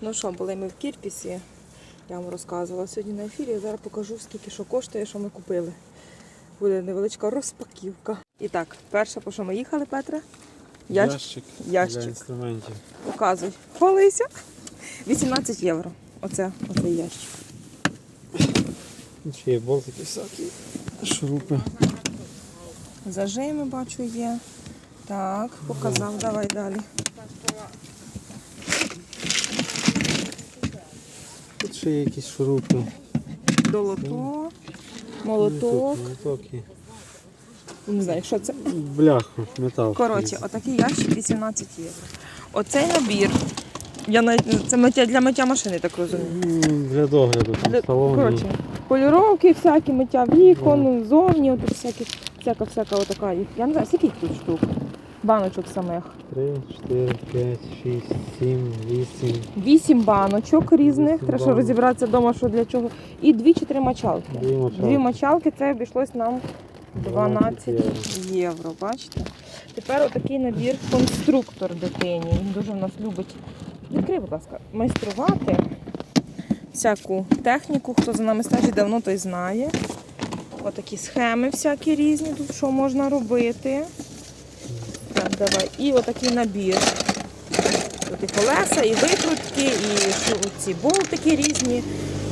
Ну що, були ми в Кірпісі. Я вам розказувала сьогодні на ефірі. Я зараз покажу, скільки що коштує, що ми купили. Буде невеличка розпаківка. І так, перше, по що ми їхали, Петре? Ящ... Ящик, Ящик. для інструментів. Показуй. Хвалися. 18 євро. Оце, оцей ящик. Ще є болтики всякі, шурупи. Зажими, бачу, є. Так, показав, давай далі. Ще є якісь шурупи. Долото, молоток. Молоток і Не знаю, що це. бляху, метал. Коротше, отакий ящик 18 євро. Оцей набір. Я навіть це миття для миття машини, так розумію. М, Для догляду, там Для, салон. коротше, поліровки, всякі миття вікон, зовні, от всякі, всяка, всяка отака. їх. Я не знаю, скільки їх тут штук. Баночок самих. 3, 4, 5, 6, 7, 8. Вісім баночок різних. Вісім Треба що банок. розібратися вдома, що для чого. І дві чи три мочалки. Дві мочалки. Дві мочалки це обійшлось нам 12 12 євро. Бачите? Тепер отакий набір конструктор дитині. Він дуже в нас любить. Відкрий, будь ласка, майструвати всяку техніку. Хто за нами стежить давно, той знає. Отакі схеми всякі різні, тут що можна робити. Давай. І отакий набір. Тут і колеса, і викрутки, і ці болтики різні.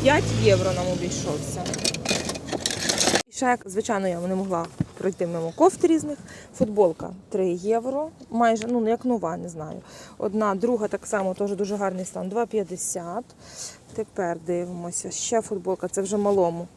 5 євро нам обійшовся. І ще, звичайно, я не могла пройти мимо кофт різних. Футболка 3 євро, майже ну як нова, не знаю. Одна, друга так само, теж дуже гарний стан, 2,50. Тепер дивимося. Ще футболка, це вже малому.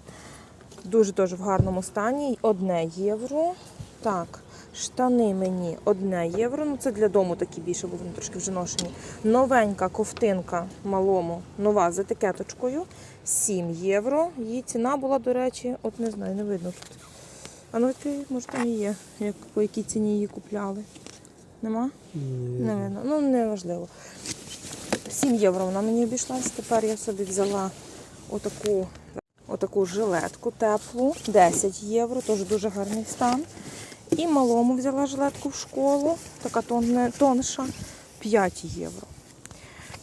Дуже теж в гарному стані. Одне євро. Так, штани мені одне євро. Ну це для дому такі більше, бо вони трошки вже ношені. Новенька ковтинка малому, нова з етикеточкою. 7 євро. Її ціна була, до речі, от не знаю, не видно тут. А ну ти, може там і є, як, по якій ціні її купляли. Нема? Не видно. Ну, не важливо. 7 євро вона мені обійшлась. Тепер я собі взяла отаку, отаку жилетку теплу, 10 євро, теж дуже гарний стан. І малому взяла жилетку в школу, така тонша, 5 євро.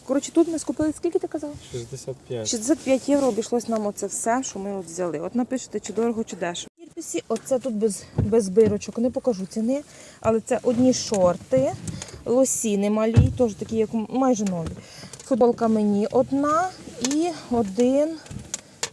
Коротше, тут ми скупили, скільки ти казав? 65. 65 євро обійшлось нам оце все, що ми от взяли. От напишете, чи дорого, чи дешево. Кірпісі оце тут без, без бирочок, не покажу ціни, але це одні шорти, лосіни малі, теж такі, як майже нові. Футболка мені одна і один,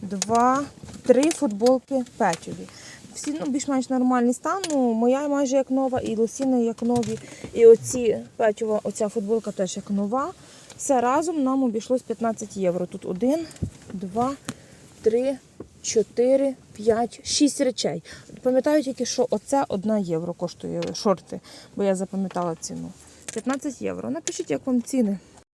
два, три футболки печові. Всі ну, більш-менш нормальний стан. Ну, моя майже як нова, і лосіни як нові. І оці печова, оця футболка теж як нова. Все разом нам обійшлось 15 євро. Тут один, два, три, чотири, п'ять, шість речей. Пам'ятаю тільки, що оце одна євро коштує шорти, бо я запам'ятала ціну. 15 євро. Напишіть, як вам ціни.